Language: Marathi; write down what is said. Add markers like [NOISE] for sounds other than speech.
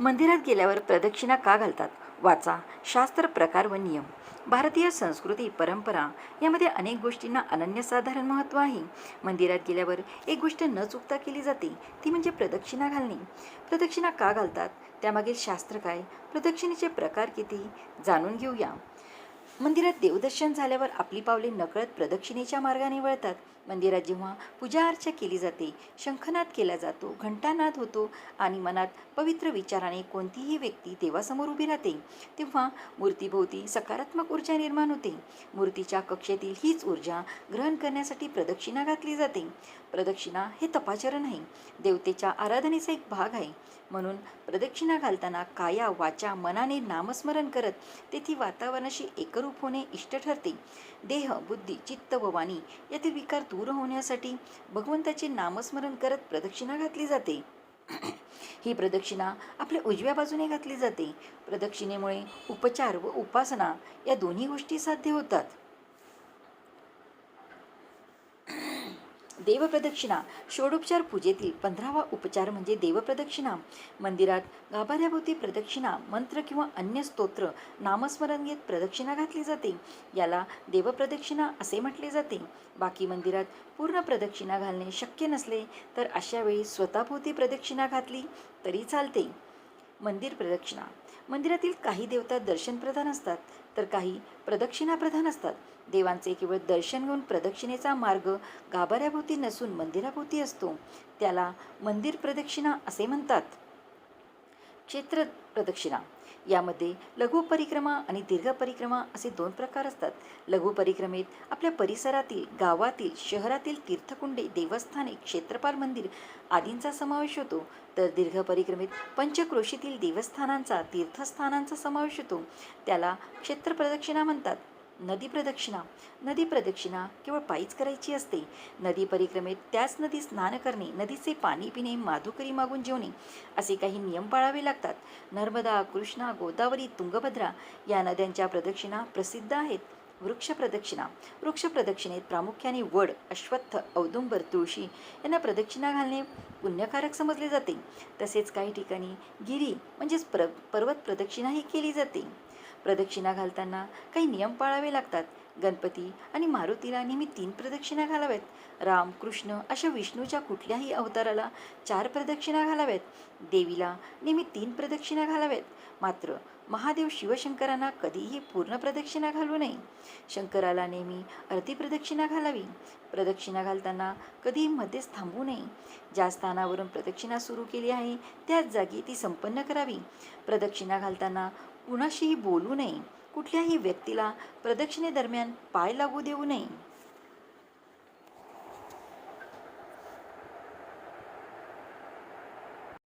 मंदिरात गेल्यावर प्रदक्षिणा का घालतात? वाचा शास्त्र प्रकार व नियम. भारतीय संस्कृती परंपरा यामध्ये अनेक गोष्टींना अनन्यसाधारण महत्त्व आहे. मंदिरात गेल्यावर एक गोष्ट न चुकता केली जाते ती म्हणजे प्रदक्षिणा घालणे. प्रदक्षिणा का घालतात? त्यामागील शास्त्र काय? प्रदक्षिणेचे प्रकार किती? जाणून घेऊया. मंदिरात देवदर्शन झाल्यावर आपली पावले नकळत प्रदक्षिणेच्या मार्गाने वळतात. मंदिरात जेव्हा पूजा अर्चा केली जाते शंखनाद केला जातो घंटानाद होतो आणि मनात पवित्र विचाराने कोणतीही व्यक्ती देवासमोर उभी राहते तेव्हा मूर्तीभोवती सकारात्मक ऊर्जा निर्माण होते. मूर्तीच्या कक्षेतील हीच ऊर्जा ग्रहण करण्यासाठी प्रदक्षिणा घातली जाते. प्रदक्षिणा हे तपाचरण आहे. देवतेच्या आराधनेचा एक भाग आहे. म्हणून प्रदक्षिणा घालताना काया वाचा मनाने नामस्मरण करत तेथी वातावरणाशी एकरूप होणे इष्ट ठरते. देह बुद्धी चित्त व वाणी यातील विकार दूर होण्यासाठी भगवंताचे नामस्मरण करत प्रदक्षिणा घातली जाते. [CLEARS THROAT] ही प्रदक्षिणा आपल्या उजव्या बाजूने घातली जाते. प्रदक्षिणेमुळे उपचार व उपासना या दोन्ही गोष्टी साध्य होतात. देवप्रदक्षिणा. षोडोपचार पूजेतील पंधरावा उपचार म्हणजे देवप्रदक्षिणा. मंदिरात गाभाऱ्याभोवती प्रदक्षिणा मंत्र किंवा अन्य स्तोत्र नामस्मरण घेत प्रदक्षिणा घातली जाते. याला देवप्रदक्षिणा असे म्हटले जाते. बाकी मंदिरात पूर्ण प्रदक्षिणा घालणे शक्य नसले तर अशा वेळी स्वतःभोवती प्रदक्षिणा घातली तरी चालते. मंदिर प्रदक्षिणा. मंदिरातील काही देवता दर्शनप्रधान असतात. तर काही प्रदक्षिणाप्रधान असतात. देवांचे केवळ दर्शन घेऊन प्रदक्षिणेचा मार्ग गाभाऱ्याभोवती नसून मंदिराभोवती असतो. त्याला मंदिर प्रदक्षिणा असे म्हणतात. क्षेत्र प्रदक्षिणा. यामध्ये लघु परिक्रमा आणि दीर्घ परिक्रमा असे दोन प्रकार असतात. लघु परिक्रमेत आपल्या परिसरातील गावातील शहरातील तीर्थकुंडे देवस्थाने क्षेत्रपाल मंदिर आदींचा समावेश होतो. तर दीर्घ परिक्रमेत पंचक्रोशीतील देवस्थानांचा तीर्थस्थानांचा समावेश होतो. त्याला क्षेत्र प्रदक्षिणा म्हणतात. नदी प्रदक्षिणा. नदी प्रदक्षिणा केवळ पायीच करायची असते. नदी परिक्रमेत त्याच नदी स्नान करणे नदीचे पाणी पिणे माधुकरी मागून जेवणे असे काही नियम पाळावे लागतात. नर्मदा कृष्णा गोदावरी तुंगभद्रा या नद्यांच्या प्रदक्षिणा प्रसिद्ध आहेत. वृक्ष प्रदक्षिणा. वृक्ष प्रदक्षिणेत प्रामुख्याने वड अश्वत्थ औदुंबर तुळशी यांना प्रदक्षिणा घालणे पुण्यकारक समजले जाते. तसेच काही ठिकाणी गिरी म्हणजेच प्र पर्वत प्रदक्षिणाही केली जाते. प्रदक्षिणा घालताना काही नियम पाळावे लागतात. गणपती आणि मारुतीला नेहमी तीन प्रदक्षिणा घालाव्यात. राम कृष्ण अशा विष्णूच्या कुठल्याही अवताराला चार प्रदक्षिणा घालाव्यात. देवीला नेहमी तीन प्रदक्षिणा घालाव्यात. मात्र महादेव शिवशंकरांना कधीही पूर्ण प्रदक्षिणा घालू नये. शंकराला नेहमी अर्धी प्रदक्षिणा घालावी. प्रदक्षिणा घालताना कधीही मध्येच थांबू नये. ज्या स्थानावरून प्रदक्षिणा सुरू केली आहे त्याच जागी ती संपन्न करावी. प्रदक्षिणा घालताना कुणाशीही बोलू नये. कुठल्याही व्यक्तीला प्रदक्षिणेदरम्यान पाय लागू देऊ नये.